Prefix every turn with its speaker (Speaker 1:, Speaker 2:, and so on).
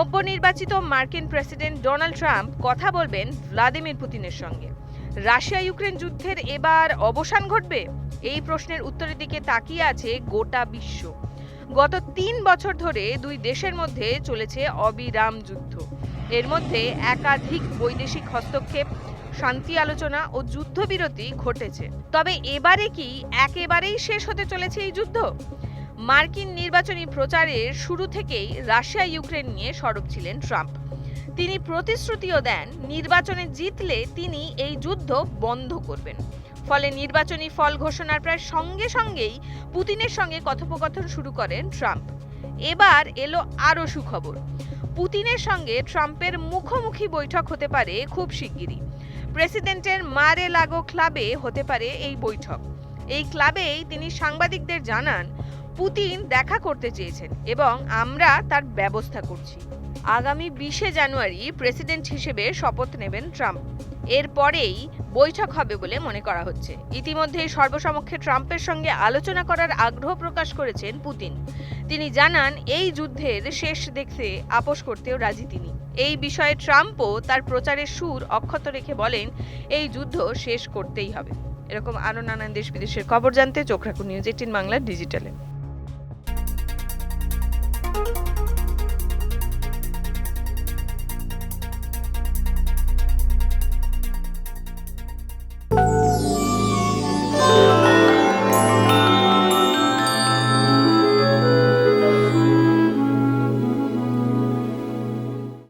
Speaker 1: নবনির্বাচিত মার্কিন president Donald Trump কথা বলবেন ভ্লাদিমির পুতিনের সঙ্গে। রাশিয়া ইউক্রেন যুদ্ধের এবার অবসান ঘটবে? এই প্রশ্নের উত্তরের দিকে তাকিয়ে আছে গোটা বিশ্ব। গত তিন বছর ধরে দুই দেশের মধ্যে চলেছে অবিরাম যুদ্ধ। এর মধ্যে একাধিক বৈদেশিক হস্তক্ষেপ, শান্তি আলোচনা ও যুদ্ধবিরতি ঘটেছে। তবে এবারে কি একেবারেই শেষ হতে চলেছে এই যুদ্ধ? মার্কিন নির্বাচনী প্রচারের শুরু থেকেই রাশিয়া, ইউক্রেন নিয়ে সরব ছিলেন ট্রাম্প। তিনি প্রতিশ্রুতিও দেন, নির্বাচনে জিতলে তিনি এই যুদ্ধ বন্ধ করবেন। ফলে নির্বাচনী ফল ঘোষণার প্রায় সঙ্গে সঙ্গেই পুতিনের সঙ্গে কথোপকথন শুরু করেন ট্রাম্প। এবার এলো আরও সুখবর। পুতিনের সঙ্গে ট্রাম্পের মুখোমুখি বৈঠক হতে পারে খুব শিগগিরই। প্রেসিডেন্টের মারে লাগো ক্লাবে হতে পারে এই বৈঠক। এই ক্লাবেই তিনি সাংবাদিকদের জানান পুতিন দেখা করতে চেয়েছেন এবং আমরা তার ব্যবস্থা করছি। আগামী বিশে জানুয়ারি প্রেসিডেন্ট হিসেবে শপথ নেবেন ট্রাম্প। এরপরেই বৈঠক হবে বলে মনে করা হচ্ছে। ইতিমধ্যেই সর্বসমক্ষে ট্রাম্পের সঙ্গে আলোচনা করার আগ্রহ প্রকাশ করেছেন পুতিন। তিনি জানান, এই যুদ্ধের শেষ দেখতে আপোষ করতেও রাজি তিনি। এই বিষয়ে ট্রাম্পও তার প্রচারের সুর অক্ষত রেখে বলেন, এই যুদ্ধ শেষ করতেই হবে। এরকম আরও নানান দেশ বিদেশের খবর জানতে চোখ রাখুন নিউজ এইটিন বাংলা ডিজিটালে।